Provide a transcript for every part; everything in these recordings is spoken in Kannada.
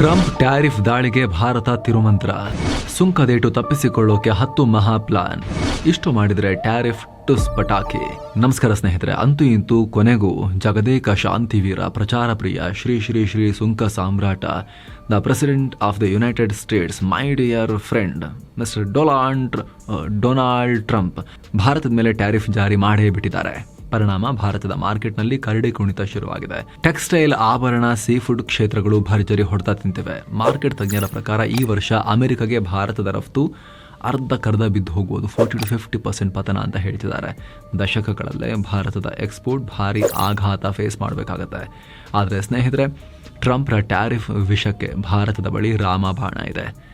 ಟ್ರಂಪ್ ಟ್ಯಾರಿಫ್ ದಾಳಿಗೆ ಭಾರತ ತಿರುಮಂತ್ರ. ಸುಂಕದೇಟು ತಪ್ಪಿಸಿಕೊಳ್ಳೋಕೆ ಹತ್ತು ಮಹಾ ಪ್ಲಾನ್. ಇಷ್ಟು ಮಾಡಿದರೆ ಟ್ಯಾರಿಫ್ ಟುಸ್ ಪಟಾಕಿ. ನಮಸ್ಕಾರ ಸ್ನೇಹಿತರೆ, ಅಂತೂ ಇಂತೂ ಕೊನೆಗೂ ಜಗದೇಕ ಶಾಂತಿವೀರ ಪ್ರಚಾರ ಪ್ರಿಯ ಶ್ರೀ ಶ್ರೀ ಶ್ರೀ ಸುಂಕ ಸಾಮ್ರಾಟ, the president of the United States, my dear friend, mister Donald Donald Trump. ಭಾರತದ ಮೇಲೆ ಟ್ಯಾರಿಫ್ ಜಾರಿ ಮಾಡೇ ಬಿಟ್ಟಿದ್ದಾರೆ. ಪರಿಣಾಮ ಭಾರತದ ಮಾರ್ಕೆಟ್ನಲ್ಲಿ ಕರಡಿ ಕುಣಿತ ಶುರುವಾಗಿದೆ. ಟೆಕ್ಸ್ಟೈಲ್, ಆಭರಣ ಸೀ ಫುಡ್ ಕ್ಷೇತ್ರಗಳು ಭರ್ಜರಿ ಹೊಡೆತ ತಿಂತಿವೆ. ಮಾರ್ಕೆಟ್ ತಜ್ಞರ ಪ್ರಕಾರ ಈ ವರ್ಷ ಅಮೆರಿಕಗೆ ಭಾರತದ ರಫ್ತು ಅರ್ಧ ಕರ್ಧ ಬಿದ್ದು ಹೋಗುವುದು ಫೋರ್ಟಿ ಟು ಫಿಫ್ಟಿ ಪರ್ಸೆಂಟ್ ಪತನ ಅಂತ ಹೇಳ್ತಿದ್ದಾರೆ. ದಶಕಗಳಲ್ಲೇ ಭಾರತದ ಎಕ್ಸ್ಪೋರ್ಟ್ ಭಾರಿ ಆಘಾತ ಫೇಸ್ ಮಾಡಬೇಕಾಗತ್ತೆ. ಆದರೆ ಸ್ನೇಹಿತರೆ, ಟ್ರಂಪ್ರ ಟ್ಯಾರಿಫ್ ವಿಷಯಕ್ಕೆ ಭಾರತದ ಬಳಿ ರಾಮಬಾಣ ಇದೆ.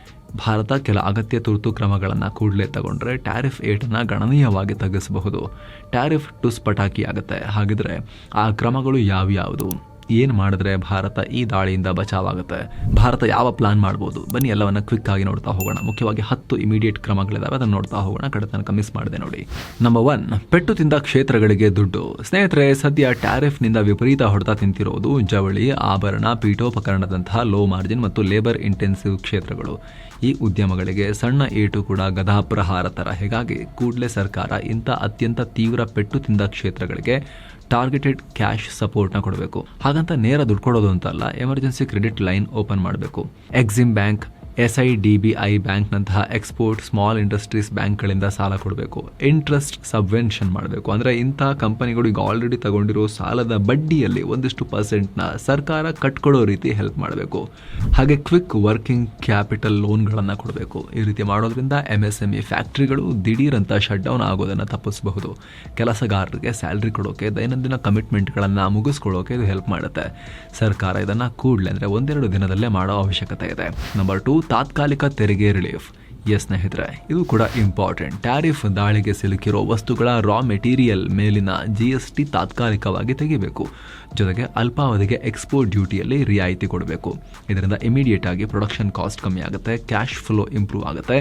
ಭಾರತ ಕೆಲ ಅಗತ್ಯ ತುರ್ತು ಕ್ರಮಗಳನ್ನು ಕೂಡಲೇ ತಗೊಂಡ್ರೆ ಟ್ಯಾರಿಫ್ ಏಟನ್ನು ಗಣನೀಯವಾಗಿ ತಗ್ಗಿಸಬಹುದು. ಟ್ಯಾರಿಫ್ ಟುಸ್ ಪಟಾಕಿ ಆಗುತ್ತೆ ಹಾಗಿದ್ರೆ ಆ ಕ್ರಮಗಳು ಯಾವ್ಯಾವುದು? ಏನು ಮಾಡಿದ್ರೆ ಭಾರತ ಈ ದಾಳಿಯಿಂದ ಬಚಾವಾಗುತ್ತೆ? ಭಾರತ ಯಾವ ಪ್ಲಾನ್ ಮಾಡ್ಬೋದು? ಬನ್ನಿ ಎಲ್ಲವನ್ನ ಕ್ವಿಕ್ ಆಗಿ ನೋಡ್ತಾ ಹೋಗೋಣ. ಮುಖ್ಯವಾಗಿ ಹತ್ತು ಇಮಿಡಿಯೇಟ್ ಕ್ರಮಗಳಿದಾವೆ. ಅದನ್ನು ನೋಡ್ತಾ ಹೋಗೋಣ. ಕಡೆ ತನಕ ಮಿಸ್ ಮಾಡಿದೆ ನೋಡಿ. ನಂಬರ್ ಒನ್ ಪೆಟ್ಟು ತಿಂದ ಕ್ಷೇತ್ರಗಳಿಗೆ ದುಡ್ಡು. ಸ್ನೇಹಿತರೆ, ಸದ್ಯ ಟ್ಯಾರಿಫ್ನಿಂದ ವಿಪರೀತ ಹೊಡೆತ ತಿಂತಿರೋದು ಜವಳಿ, ಆಭರಣ, ಪೀಠೋಪಕರಣದಂತಹ ಲೋ ಮಾರ್ಜಿನ್ ಮತ್ತು ಲೇಬರ್ ಇಂಟೆನ್ಸಿವ್ ಕ್ಷೇತ್ರಗಳು. ಈ ಉದ್ಯಮಗಳಿಗೆ ಸಣ್ಣ ಏಟು ಕೂಡ ಗದಾಪ್ರಹಾರ ತರ. ಹೀಗಾಗಿ ಕೂಡಲೇ ಸರ್ಕಾರ ಇಂಥ ಅತ್ಯಂತ ತೀವ್ರ ಪೆಟ್ಟು ತಿಂದ ಕ್ಷೇತ್ರಗಳಿಗೆ ಟಾರ್ಗೆಟೆಡ್ ಕ್ಯಾಶ್ ಸಪೋರ್ಟ್ನ ಕೊಡಬೇಕು. ಹಾಗಂತ ನೇರ ದುಡ್ಡು ಕೊಡೋದು ಅಂತಲ್ಲ ಎಮರ್ಜೆನ್ಸಿ ಕ್ರೆಡಿಟ್ ಲೈನ್ ಓಪನ್ ಮಾಡಬೇಕು. Exim bank S I D B I ಬ್ಯಾಂಕ್ನಂತಹ export small industries ಬ್ಯಾಂಕ್ಗಳಿಂದ ಸಾಲ ಕೊಡಬೇಕು. ಇಂಟ್ರೆಸ್ಟ್ ಸಬ್ವೆನ್ಷನ್ ಮಾಡಬೇಕು. ಅಂದರೆ ಇಂಥ ಕಂಪನಿಗಳು ಈಗ ಆಲ್ರೆಡಿ ತಗೊಂಡಿರೋ ಸಾಲದ ಬಡ್ಡಿಯಲ್ಲಿ ಒಂದಿಷ್ಟು ಪರ್ಸೆಂಟ್ನ ಸರ್ಕಾರ ಕಟ್ಕೊಡೋ ರೀತಿ ಹೆಲ್ಪ್ ಮಾಡಬೇಕು. ಹಾಗೆ ಕ್ವಿಕ್ ವರ್ಕಿಂಗ್ ಕ್ಯಾಪಿಟಲ್ ಲೋನ್ಗಳನ್ನು ಕೊಡಬೇಕು. ಈ ರೀತಿ ಮಾಡೋದ್ರಿಂದ ಎಂ ಎಸ್ ಎಂ ಇ ಫ್ಯಾಕ್ಟ್ರಿಗಳು ದಿಢೀರಂತ ಶಟ್ ಡೌನ್ ಆಗೋದನ್ನು ತಪ್ಪಿಸಬಹುದು. ಕೆಲಸಗಾರರಿಗೆ ಸ್ಯಾಲ್ರಿ ಕೊಡೋಕೆ, ದೈನಂದಿನ ಕಮಿಟ್ಮೆಂಟ್ಗಳನ್ನು ಮುಗಿಸ್ಕೊಳ್ಳೋಕೆ ಇದು ಹೆಲ್ಪ್ ಮಾಡುತ್ತೆ. ಸರ್ಕಾರ ಇದನ್ನು ಕೂಡಲೇ ಅಂದರೆ ಒಂದೆರಡು ದಿನದಲ್ಲೇ ಮಾಡೋ ಅವಶ್ಯಕತೆ ಇದೆ. ನಂಬರ್ ಟು ತಾತ್ಕಾಲಿಕ ತೆರಿಗೆ ರಿಲೀಫ್ ಎಸ್ ಸ್ನೇಹಿತರೆ, ಇದು ಕೂಡ ಇಂಪಾರ್ಟೆಂಟ್ ಟ್ಯಾರಿಫ್ ದಾಳಿಗೆ ಸಿಲುಕಿರೋ ವಸ್ತುಗಳ ರಾ ಮೆಟೀರಿಯಲ್ ಮೇಲಿನ ಜಿ ಎಸ್ ಟಿ ತಾತ್ಕಾಲಿಕವಾಗಿ ತೆಗಿಬೇಕು. ಜೊತೆಗೆ ಅಲ್ಪಾವಧಿಗೆ ಎಕ್ಸ್ಪೋರ್ಟ್ ಡ್ಯೂಟಿಯಲ್ಲಿ ರಿಯಾಯಿತಿ ಕೊಡಬೇಕು. ಇದರಿಂದ ಇಮಿಡಿಯೇಟ್ ಆಗಿ ಪ್ರೊಡಕ್ಷನ್ ಕಾಸ್ಟ್ ಕಮ್ಮಿ ಆಗುತ್ತೆ ಕ್ಯಾಶ್ ಫ್ಲೋ ಇಂಪ್ರೂವ್ ಆಗುತ್ತೆ.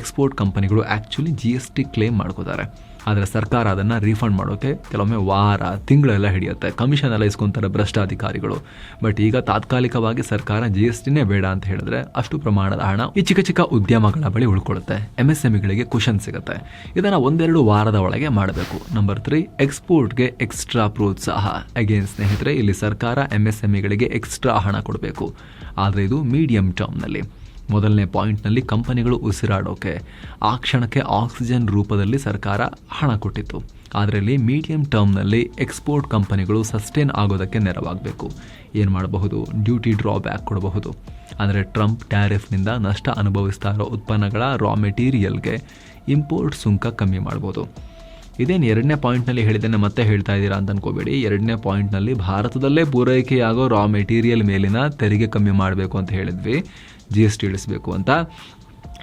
ಎಕ್ಸ್ಪೋರ್ಟ್ ಕಂಪನಿಗಳು actually G S T claim ಮಾಡ್ಕೋತಾರೆ. ಆದರೆ ಸರ್ಕಾರ ಅದನ್ನು ರೀಫಂಡ್ ಮಾಡೋಕ್ಕೆ ಕೆಲವೊಮ್ಮೆ ವಾರ, ತಿಂಗಳೆಲ್ಲ ಹಿಡಿಯುತ್ತೆ. ಕಮಿಷನ್ ಎಲ್ಲ ಇಸ್ಕೊಂತಾರೆ ಭ್ರಷ್ಟಾಧಿಕಾರಿಗಳು. ಬಟ್ ಈಗ ತಾತ್ಕಾಲಿಕವಾಗಿ ಸರ್ಕಾರ ಜಿ ಎಸ್ ಟಿನೇ ಬೇಡ ಅಂತ ಹೇಳಿದ್ರೆ ಅಷ್ಟು ಪ್ರಮಾಣದ ಹಣ ಈ ಚಿಕ್ಕ ಚಿಕ್ಕ ಉದ್ಯಮಗಳ ಬಳಿ ಉಳ್ಕೊಳ್ಳುತ್ತೆ. ಎಂ ಎಸ್ ಎಂಇಗಳಿಗೆ ಕುಷನ್ ಸಿಗುತ್ತೆ. ಇದನ್ನು ಒಂದೆರಡು ವಾರದ ಒಳಗೆ ಮಾಡಬೇಕು. ನಂಬರ್ ತ್ರೀ ಎಕ್ಸ್ಪೋರ್ಟ್ಗೆ ಎಕ್ಸ್ಟ್ರಾ ಪ್ರೋತ್ಸಾಹ. ಅಗೇನ್ ಸ್ನೇಹಿತರೆ, ಇಲ್ಲಿ ಸರ್ಕಾರ ಎಂ ಎಸ್ ಎಂಇಗಳಿಗೆ ಎಕ್ಸ್ಟ್ರಾ ಹಣ ಕೊಡಬೇಕು. ಆದರೆ ಇದು ಮೀಡಿಯಂ ಟರ್ಮ್ನಲ್ಲಿ ಮೊದಲನೇ ಪಾಯಿಂಟ್ನಲ್ಲಿ ಕಂಪನಿಗಳು ಉಸಿರಾಡೋಕೆ, ಆ ಕ್ಷಣಕ್ಕೆ ಆಕ್ಸಿಜನ್ ರೂಪದಲ್ಲಿ ಸರ್ಕಾರ ಹಣ ಕೊಟ್ಟಿತ್ತು. ಅದರಲ್ಲಿ ಮೀಡಿಯಂ ಟರ್ಮ್ನಲ್ಲಿ ಎಕ್ಸ್ಪೋರ್ಟ್ ಕಂಪನಿಗಳು ಸಸ್ಟೇನ್ ಆಗೋದಕ್ಕೆ ನೆರವಾಗಬೇಕು. ಏನು ಮಾಡಬಹುದು? ಡ್ಯೂಟಿ ಡ್ರಾಬ್ಯಾಕ್ ಕೊಡಬಹುದು. ಅಂದರೆ ಟ್ರಂಪ್ ಟ್ಯಾರಿಫ್ನಿಂದ ನಷ್ಟ ಅನುಭವಿಸ್ತಾ ಇರೋ ಉತ್ಪನ್ನಗಳ ರಾ ಮೆಟೀರಿಯಲ್ಗೆ ಇಂಪೋರ್ಟ್ ಸುಂಕ ಕಮ್ಮಿ ಮಾಡ್ಬೋದು. ಇದೇನು ಎರಡನೇ ಪಾಯಿಂಟ್ನಲ್ಲಿ ಹೇಳಿದ್ದೇನೆ ಮತ್ತೆ ಹೇಳ್ತಾ ಇದ್ದೀರಾ ಅಂತ ಅನ್ಕೋಬೇಡಿ. ಎರಡನೇ ಪಾಯಿಂಟ್ನಲ್ಲಿ ಭಾರತದಲ್ಲೇ ಪೂರೈಕೆಯಾಗೋ ರಾ ಮೆಟೀರಿಯಲ್ ಮೇಲಿನ ತೆರಿಗೆ ಕಮ್ಮಿ ಮಾಡಬೇಕು ಅಂತ ಹೇಳಿದ್ವಿ. ಜಿ ಎಸ್ ಟಿ ಇಳಿಸಬೇಕು ಅಂತ.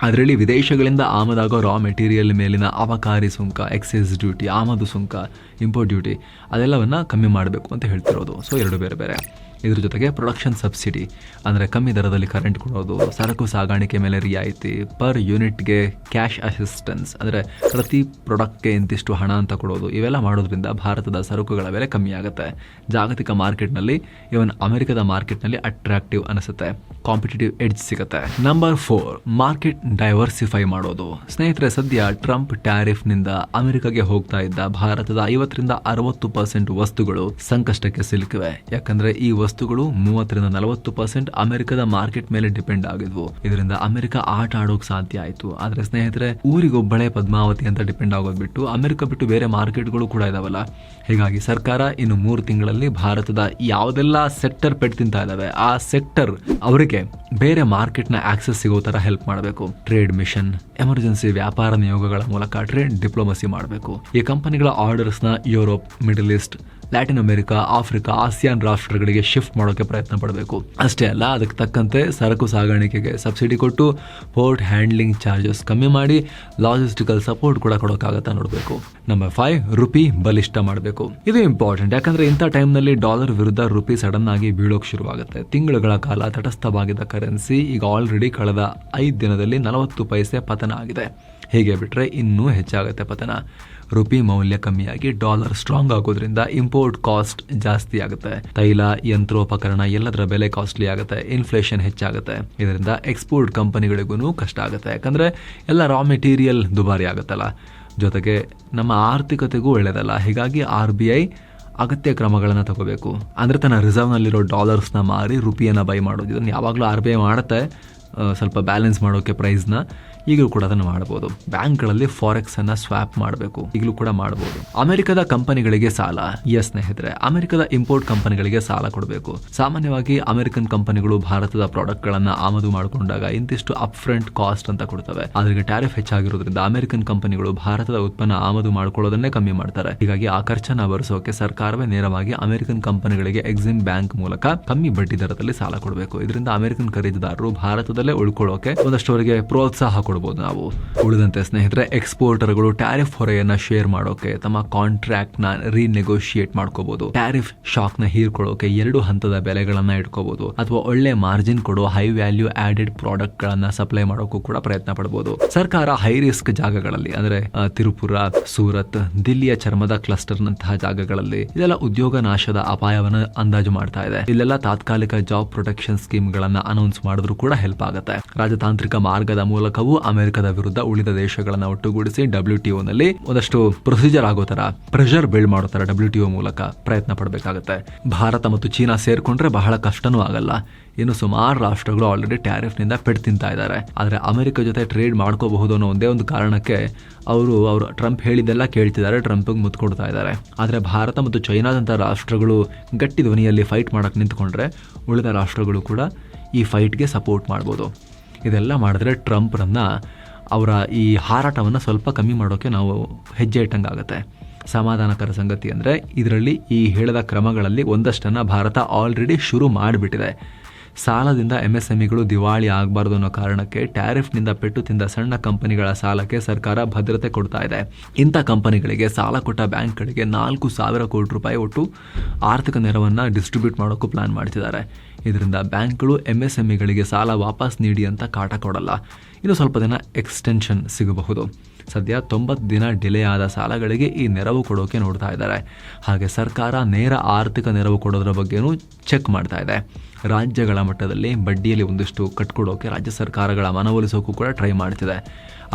ಅದರಲ್ಲಿ ವಿದೇಶಗಳಿಂದ ಆಮದಾಗೋ ರಾ ಮೆಟೀರಿಯಲ್ ಮೇಲಿನ ಅವಕಾರಿ ಸುಂಕ ಎಕ್ಸೈಸ್ ಡ್ಯೂಟಿ ಆಮದು ಸುಂಕ ಇಂಪೋರ್ಟ್ ಡ್ಯೂಟಿ ಅದೆಲ್ಲವನ್ನು ಕಮ್ಮಿ ಮಾಡಬೇಕು ಅಂತ ಹೇಳ್ತಿರೋದು. ಸೊ ಎರಡು ಬೇರೆ ಬೇರೆ. ಇದ್ರ ಜೊತೆಗೆ ಪ್ರೊಡಕ್ಷನ್ ಸಬ್ಸಿಡಿ ಅಂದರೆ ಕಮ್ಮಿ ದರದಲ್ಲಿ ಕರೆಂಟ್ ಕೊಡೋದು, ಸರಕು ಸಾಗಾಣಿಕೆ ಮೇಲೆ ರಿಯಾಯಿತಿ ಪರ್ ಯೂನಿಟ್ಗೆ ಕ್ಯಾಶ್ ಅಸಿಸ್ಟೆನ್ಸ್ ಅಂದರೆ ಪ್ರತಿ ಪ್ರೊಡಕ್ಟ್ಗೆ ಇಂತಿಷ್ಟು ಹಣ ಅಂತ ಕೊಡೋದು, ಇವೆಲ್ಲ ಮಾಡೋದ್ರಿಂದ ಭಾರತದ ಸರಕುಗಳ ಬೆಲೆ ಕಮ್ಮಿ ಆಗುತ್ತೆ. ಜಾಗತಿಕ ಮಾರ್ಕೆಟ್ನಲ್ಲಿ ಇವನ್ ಅಮೆರಿಕದ ಮಾರ್ಕೆಟ್ನಲ್ಲಿ ಅಟ್ರಾಕ್ಟಿವ್ ಅನಿಸುತ್ತೆ. ಕಾಂಪಿಟೇಟಿವ್ ಎಡ್ಜ್ ಸಿಗುತ್ತೆ. ನಂಬರ್ ಫೋರ್ ಮಾರ್ಕೆಟ್ ಡೈವರ್ಸಿಫೈ ಮಾಡೋದು. ಸ್ನೇಹಿತರೆ, ಸದ್ಯ ಟ್ರಂಪ್ ಟ್ಯಾರಿಫ್ನಿಂದ ಅಮೆರಿಕಗೆ ಹೋಗ್ತಾ ಇದ್ದ ಭಾರತದ ಐವತ್ತರಿಂದ ಅರವತ್ತು ಪರ್ಸೆಂಟ್ ವಸ್ತುಗಳು ಸಂಕಷ್ಟಕ್ಕೆ ಸಿಲುಕಿವೆ. ಯಾಕಂದ್ರೆ ಈ ವಸ್ತುಗಳು ಮೂವತ್ತರಿಂದ ನಲವತ್ತು ಪರ್ಸೆಂಟ್ ಅಮೆರಿಕದ ಮಾರ್ಕೆಟ್ ಮೇಲೆ ಡಿಪೆಂಡ್ ಆಗಿದ್ವು. ಇದರಿಂದ ಅಮೆರಿಕ ಆಟ ಆಡೋಕ್ ಸಾಧ್ಯ ಆಯ್ತು. ಆದ್ರೆ ಸ್ನೇಹಿತರೆ, ಊರಿಗೊಬ್ಬಳೆ ಪದ್ಮಾವತಿ ಅಂತ ಡಿಪೆಂಡ್ ಆಗೋದ್ ಬಿಟ್ಟು ಅಮೆರಿಕ ಬಿಟ್ಟು ಬೇರೆ ಮಾರ್ಕೆಟ್ಗಳು ಕೂಡ ಇದಾವಲ್ಲ. ಹೀಗಾಗಿ ಸರ್ಕಾರ ಇನ್ನು ಮೂರು ತಿಂಗಳಲ್ಲಿ ಭಾರತದ ಯಾವುದೆಲ್ಲ ಸೆಕ್ಟರ್ ಪೆಟ್ ತಿಂತಾ ಇದಾವೆ, ಆ ಸೆಕ್ಟರ್ ಅವರಿಗೆ ಬೇರೆ ಮಾರ್ಕೆಟ್ನ ಆಕ್ಸೆಸ್ ಸಿಗೋ ತರ ಹೆಲ್ಪ್ ಮಾಡಬೇಕು. ಟ್ರೇಡ್ ಮಿಷನ್, ಎಮರ್ಜೆನ್ಸಿ ವ್ಯಾಪಾರ ನಿಯೋಗಗಳ ಮೂಲಕ ಟ್ರೇಡ್ ಡಿಪ್ಲೊಮಸಿ ಮಾಡಬೇಕು. ಈ ಕಂಪನಿಗಳ ನ Europe, Middle East Latin America, Africa, ASEAN ರಾಷ್ಟ್ರಗಳಿಗೆ ಶಿಫ್ಟ್ ಮಾಡೋಕೆ ಪ್ರಯತ್ನ ಪಡಬೇಕು. ಅಷ್ಟೇ ಅಲ್ಲ, ಅದಕ್ಕೆ ತಕ್ಕಂತೆ ಸರಕು ಸಾಗಾಣಿಕೆಗೆ ಸಬ್ಸಿಡಿ ಕೊಟ್ಟು ಪೋರ್ಟ್ ಹ್ಯಾಂಡ್ಲಿಂಗ್ ಚಾರ್ಜಸ್ ಕಮ್ಮಿ ಮಾಡಿ ಲಾಜಿಸ್ಟಿಕಲ್ ಸಪೋರ್ಟ್ ಕೂಡ ಕೊಡೋಕ್ಕಾಗತ್ತಾ ನೋಡಬೇಕು. ನಂಬರ್ ಫೈವ್, ರುಪಿ ಬಲಿಷ್ಠ ಮಾಡಬೇಕು. ಇದು ಇಂಪಾರ್ಟೆಂಟ್, ಯಾಕಂದ್ರೆ ಇಂಥ ಟೈಮ್ನಲ್ಲಿ ಡಾಲರ್ ವಿರುದ್ಧ ರುಪಿ ಸಡನ್ ಆಗಿ ಬೀಳೋಕೆ ಶುರುವಾಗುತ್ತೆ. ತಿಂಗಳುಗಳ ಕಾಲ ತಟಸ್ಥವಾಗಿದ್ದ ಕರೆನ್ಸಿ ಈಗ ಆಲ್ರೆಡಿ ಕಳೆದ ಐದು ದಿನದಲ್ಲಿ ನಲವತ್ತು ಪೈಸೆ ಪತನ ಆಗಿದೆ. ಹೀಗೆ ಬಿಟ್ಟರೆ ಇನ್ನೂ ಹೆಚ್ಚಾಗುತ್ತೆ ಪತನ. ರುಪಿ ಮೌಲ್ಯ ಕಮ್ಮಿಯಾಗಿ ಡಾಲರ್ ಸ್ಟ್ರಾಂಗ್ ಆಗೋದ್ರಿಂದ ಇಂಪೋರ್ಟ್ ಕಾಸ್ಟ್ ಜಾಸ್ತಿ ಆಗುತ್ತೆ. ತೈಲ, ಯಂತ್ರೋಪಕರಣ ಎಲ್ಲದರ ಬೆಲೆ ಕಾಸ್ಟ್ಲಿ ಆಗುತ್ತೆ. ಇನ್ಫ್ಲೇಷನ್ ಹೆಚ್ಚಾಗುತ್ತೆ. ಇದರಿಂದ ಎಕ್ಸ್ಪೋರ್ಟ್ ಕಂಪನಿಗಳಿಗೂ ಕಷ್ಟ ಆಗುತ್ತೆ. ಯಾಕಂದ್ರೆ ಎಲ್ಲ ರಾ ಮೆಟೀರಿಯಲ್ ದುಬಾರಿ ಆಗುತ್ತಲ್ಲ. ಜೊತೆಗೆ ನಮ್ಮ ಆರ್ಥಿಕತೆಗೂ ಒಳ್ಳೆಯದಲ್ಲ ಹೀಗಾಗಿ ಆರ್ ಬಿ ಐ ಅಗತ್ಯ ಕ್ರಮಗಳನ್ನು ತಗೋಬೇಕು. ಅಂದರೆ ತನ್ನ ರಿಸರ್ವ್ನಲ್ಲಿರೋ ಡಾಲರ್ಸ್ನ ಮಾರಿ ರುಪಿಯನ್ನು ಬೈ ಮಾಡೋದು. ಇದನ್ನು ಯಾವಾಗಲೂ ಆರ್ ಬಿ ಐ ಮಾಡುತ್ತೆ. ಸ್ವಲ್ಪ ಬ್ಯಾಲೆನ್ಸ್ ಮಾಡೋಕ್ಕೆ ಪ್ರೈಸ್ನ. ಈಗಲೂ ಕೂಡ ಅದನ್ನು ಬ್ಯಾಂಕ್ ಬ್ಯಾಂಕ್ಗಳಲ್ಲಿ ಫಾರೆಕ್ಸ್ ಅನ್ನ ಸ್ವಾಪ್ ಮಾಡಬೇಕು. ಈಗಲೂ ಕೂಡ ಮಾಡಬಹುದು ಅಮೆರಿಕದ ಕಂಪನಿಗಳಿಗೆ ಸಾಲ. ಎಸ್ ಸ್ನೇಹಿತರೆ, ಅಮೆರಿಕದ ಇಂಪೋರ್ಟ್ ಕಂಪನಿಗಳಿಗೆ ಸಾಲ ಕೊಡಬೇಕು. ಸಾಮಾನ್ಯವಾಗಿ ಅಮೆರಿಕನ್ ಕಂಪನಿಗಳು ಭಾರತದ ಪ್ರಾಡಕ್ಟ್ ಗಳನ್ನ ಆಮದು ಮಾಡಿಕೊಂಡಾಗ ಇಂತಿಷ್ಟು ಅಪ್ ಫ್ರಂಟ್ ಕಾಸ್ಟ್ ಅಂತ ಕೊಡ್ತವೆ. ಆದ್ರೆ ಟ್ಯಾರಿಫ್ ಹೆಚ್ಚಾಗಿರೋದ್ರಿಂದ ಅಮೆರಿಕನ್ ಕಂಪನಿಗಳು ಭಾರತದ ಉತ್ಪನ್ನ ಆಮದು ಮಾಡ್ಕೊಳ್ಳೋದನ್ನೇ ಕಮ್ಮಿ ಮಾಡ್ತಾರೆ. ಹೀಗಾಗಿ ಆ ಖರ್ಚನ ಭರಿಸೋಕೆ ಸರ್ಕಾರವೇ ನೇರವಾಗಿ ಅಮೆರಿಕನ್ ಕಂಪನಿಗಳಿಗೆ ಎಕ್ಸಿಮ್ ಬ್ಯಾಂಕ್ ಮೂಲಕ ಕಮ್ಮಿ ಬಡ್ಡಿ ದರದಲ್ಲಿ ಸಾಲ ಕೊಡಬೇಕು. ಇದರಿಂದ ಅಮೆರಿಕನ್ ಖರೀದಿದಾರರು ಭಾರತದಲ್ಲೇ ಉಳ್ಕೊಳ್ಳೋಕೆ ಒಂದಷ್ಟು ಅವರಿಗೆ ಪ್ರೋತ್ಸಾಹ ಕೊಡಬಹುದು ನಾವು. ಉಳಿದಂತೆ ಸ್ನೇಹಿತರೆ ಎಕ್ಸ್ಪೋರ್ಟರ್ಗಳು ಟ್ಯಾರಿಫ್ ಹೊರೆಯನ್ನ ಶೇರ್ ಮಾಡೋಕೆ, ತಮ್ಮ ಕಾಂಟ್ರಾಕ್ಟ್ನ ರೀನೆಗೋಷಿಯೇಟ್ ಮಾಡ್ಕೋಬಹುದು ಟ್ಯಾರಿಫ್ ಶಾಕ್ನ ಹೀರ್ಕೊಳ್ಳೋಕೆ ಎರಡು ಹಂತದ ಬೆಲೆಗಳನ್ನ ಇಟ್ಕೋಬಹುದು ಅಥವಾ ಒಳ್ಳೆ ಮಾರ್ಜಿನ್ ಕೊಡೋ ಹೈ ವ್ಯಾಲ್ಯೂ ಆಡೆಡ್ ಪ್ರಾಡಕ್ಟ್ ಗಳನ್ನ ಸಪ್ಲೈ ಮಾಡೋಕ್ಕೂ ಕೂಡ ಪ್ರಯತ್ನ ಪಡಬಹುದು ಸರ್ಕಾರ ಹೈ ರಿಸ್ಕ್ ಜಾಗಗಳಲ್ಲಿ, ಅಂದ್ರೆ ತಿರುಪುರ, ಸೂರತ್, ದಿಲ್ಲಿಯ ಚರ್ಮದ ಕ್ಲಸ್ಟರ್ ನಂತಹ ಜಾಗಗಳಲ್ಲಿ ಇದೆಲ್ಲ ಉದ್ಯೋಗ ನಾಶದ ಅಪಾಯವನ್ನು ಅಂದಾಜು ಮಾಡ್ತಾ ಇದೆ. ಇಲ್ಲೆಲ್ಲ ತಾತ್ಕಾಲಿಕ ಜಾಬ್ ಪ್ರೊಟೆಕ್ಷನ್ ಸ್ಕೀಮ್ ಗಳನ್ನ ಅನೌನ್ಸ್ ಮಾಡಿದ್ರು ಕೂಡ ಹೆಲ್ಪ್ ಆಗುತ್ತೆ. ರಾಜತಾಂತ್ರಿಕ ಮಾರ್ಗದ ಮೂಲಕವೂ ಅಮೆರಿಕದ ವಿರುದ್ಧ ಉಳಿದ ದೇಶಗಳನ್ನ ಒಟ್ಟುಗೂಡಿಸಿ ಡಬ್ಲ್ಯೂ ಟಿ ನಲ್ಲಿ ಒಂದಷ್ಟು ಪ್ರೊಸೀಜರ್ ಆಗೋ ತರ ಪ್ರೆಷರ್ ಬಿಲ್ಡ್ ಮಾಡೋ ತರ ಡಬ್ಲ್ಯೂ ಟಿ ಮೂಲಕ ಪ್ರಯತ್ನ ಪಡಬೇಕಾಗುತ್ತೆ. ಭಾರತ ಮತ್ತು ಚೀನಾ ಸೇರ್ಕೊಂಡ್ರೆ ಬಹಳ ಕಷ್ಟನೂ ಆಗಲ್ಲ. ಇನ್ನು ಸುಮಾರು ರಾಷ್ಟ್ರಗಳು ಆಲ್ರೆಡಿ ಟ್ಯಾರಿಫ್ನಿಂದ ಪೆಟ್ಟು ತಿಂತಾ ಇದ್ದಾರೆ. ಆದ್ರೆ ಅಮೆರಿಕ ಜೊತೆ ಟ್ರೇಡ್ ಮಾಡ್ಕೋಬಹುದು ಅನ್ನೋ ಒಂದೇ ಒಂದು ಕಾರಣಕ್ಕೆ ಅವರು ಅವರು ಟ್ರಂಪ್ ಹೇಳಿದ್ದೆಲ್ಲ ಕೇಳ್ತಿದ್ದಾರೆ ಟ್ರಂಪ್ಗೆ ಮುತ್ಕೊಡ್ತಾ ಇದ್ದಾರೆ. ಆದರೆ ಭಾರತ ಮತ್ತು ಚೈನಾದಂಥ ರಾಷ್ಟ್ರಗಳು ಗಟ್ಟಿ ಧ್ವನಿಯಲ್ಲಿ ಫೈಟ್ ಮಾಡಕ್ಕೆ ನಿಂತ್ಕೊಂಡ್ರೆ ಉಳಿದ ರಾಷ್ಟ್ರಗಳು ಕೂಡ ಈ ಫೈಟ್ಗೆ ಸಪೋರ್ಟ್ ಮಾಡ್ಬೋದು. ಇದೆಲ್ಲ ಮಾಡಿದ್ರೆ ಟ್ರಂಪ್ರನ್ನ ಅವರ ಈ ಹಾರಾಟವನ್ನು ಸ್ವಲ್ಪ ಕಮ್ಮಿ ಮಾಡೋಕ್ಕೆ ನಾವು ಹೆಜ್ಜೆ ಇಟ್ಟಂಗಾಗುತ್ತೆ. ಸಮಾಧಾನಕರ ಸಂಗತಿ ಅಂದರೆ ಇದರಲ್ಲಿ ಈ ಹೇಳಿದ ಕ್ರಮಗಳಲ್ಲಿ ಒಂದಷ್ಟನ್ನು ಭಾರತ ಆಲ್ರೆಡಿ ಶುರು ಮಾಡಿಬಿಟ್ಟಿದೆ. ಸಾಲದಿಂದ ಎಂಎಸ್ಎಂಇಗಳು ದಿವಾಳಿ ಆಗಬಾರ್ದು ಅನ್ನೋ ಕಾರಣಕ್ಕೆ ಟ್ಯಾರಿಫ್ನಿಂದ ಪೆಟ್ಟು ತಿಂದ ಸಣ್ಣ ಕಂಪನಿಗಳ ಸಾಲಕ್ಕೆ ಸರ್ಕಾರ ಭದ್ರತೆ ಕೊಡ್ತಾ ಇದೆ. ಇಂಥ ಕಂಪನಿಗಳಿಗೆ ಸಾಲ ಕೊಟ್ಟ ಬ್ಯಾಂಕ್ಗಳಿಗೆ ನಾಲ್ಕು ಸಾವಿರ ಕೋಟಿ ರೂಪಾಯಿ ಒಟ್ಟು ಆರ್ಥಿಕ ನೆರವನ್ನು ಡಿಸ್ಟ್ರಿಬ್ಯೂಟ್ ಮಾಡೋಕ್ಕೂ ಪ್ಲಾನ್ ಮಾಡ್ತಿದ್ದಾರೆ. ಇದರಿಂದ ಬ್ಯಾಂಕ್ಗಳು ಎಂಎಸ್ಎಂಇಗಳಿಗೆ ಸಾಲ ವಾಪಸ್ ನೀಡಿ ಅಂತ ಕಾಟ ಕೊಡಲ್ಲ. ಇನ್ನು ಸ್ವಲ್ಪ ದಿನ ಎಕ್ಸ್ಟೆನ್ಷನ್ ಸಿಗಬಹುದು. ಸದ್ಯ ತೊಂಬತ್ತು ದಿನ ಡಿಲೇ ಆದ ಸಾಲಗಳಿಗೆ ಈ ನೆರವು ಕೊಡೋಕೆ ನೋಡ್ತಾ ಇದ್ದಾರೆ. ಹಾಗೆ ಸರ್ಕಾರ ನೇರ ಆರ್ಥಿಕ ನೆರವು ಕೊಡೋದ್ರ ಬಗ್ಗೆನೂ ಚೆಕ್ ಮಾಡ್ತಾ ಇದೆ. ರಾಜ್ಯಗಳ ಮಟ್ಟದಲ್ಲಿ ಬಡ್ಡಿಯಲ್ಲಿ ಒಂದಿಷ್ಟು ಕಟ್ಕೊಡೋಕೆ ರಾಜ್ಯ ಸರ್ಕಾರಗಳ ಮನವೊಲಿಸೋಕ್ಕೂ ಕೂಡ ಟ್ರೈ ಮಾಡ್ತಿದೆ.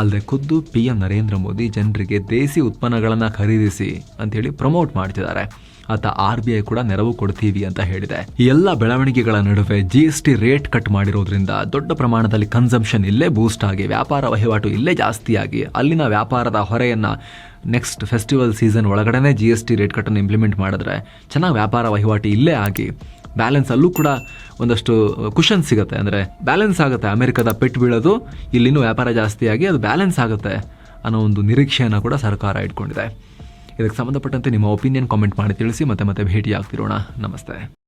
ಅಲ್ಲದೆ ಖುದ್ದು ಪಿ ಎಂ ನರೇಂದ್ರ ಮೋದಿ ಜನರಿಗೆ ದೇಸಿ ಉತ್ಪನ್ನಗಳನ್ನು ಖರೀದಿಸಿ ಅಂತೇಳಿ ಪ್ರಮೋಟ್ ಮಾಡ್ತಿದ್ದಾರೆ. ಆತ ಆರ್ ಬಿ ಐ ಕೂಡ ನೆರವು ಕೊಡ್ತೀವಿ ಅಂತ ಹೇಳಿದೆ. ಈ ಎಲ್ಲ ಬೆಳವಣಿಗೆಗಳ ನಡುವೆ G S T rate cut ಮಾಡಿರೋದ್ರಿಂದ ದೊಡ್ಡ ಪ್ರಮಾಣದಲ್ಲಿ ಕನ್ಸಂಪ್ಷನ್ ಇಲ್ಲೇ ಬೂಸ್ಟ್ ಆಗಿ, ವ್ಯಾಪಾರ ವಹಿವಾಟು ಇಲ್ಲೇ ಜಾಸ್ತಿಯಾಗಿ ಅಲ್ಲಿನ ವ್ಯಾಪಾರದ ಹೊರೆಯನ್ನು ನೆಕ್ಸ್ಟ್ ಫೆಸ್ಟಿವಲ್ ಸೀಸನ್ ಒಳಗಡೆನೆ ಜಿ ಎಸ್ ಟಿ ರೇಟ್ ಕಟ್ಟನ್ನು ಇಂಪ್ಲಿಮೆಂಟ್ ಮಾಡಿದ್ರೆ ಚೆನ್ನಾಗಿ ವ್ಯಾಪಾರ ವಹಿವಾಟು ಇಲ್ಲೇ ಆಗಿ ಬ್ಯಾಲೆನ್ಸ್ ಅಲ್ಲೂ ಕೂಡ ಒಂದಷ್ಟು ಕುಷನ್ ಸಿಗುತ್ತೆ. ಅಂದರೆ ಬ್ಯಾಲೆನ್ಸ್ ಆಗುತ್ತೆ. ಅಮೆರಿಕದ ಪೆಟ್ಟು ಬೀಳೋದು, ಇಲ್ಲಿನೂ ವ್ಯಾಪಾರ ಜಾಸ್ತಿಯಾಗಿ ಅದು ಬ್ಯಾಲೆನ್ಸ್ ಆಗುತ್ತೆ ಅನ್ನೋ ಒಂದು ನಿರೀಕ್ಷೆಯನ್ನು ಕೂಡ ಸರ್ಕಾರ ಇಟ್ಕೊಂಡಿದೆ. ಇದಕ್ಕೆ ಸಂಬಂಧಪಟ್ಟಂತೆ ನಿಮ್ಮ ಒಪಿನಿಯನ್ ಕಾಮೆಂಟ್ ಮಾಡಿ ತಿಳಿಸಿ ಮತ್ತೆ ಮತ್ತೆ ಭೇಟಿ ಆಗ್ತಿರೋಣ ನಮಸ್ತೆ.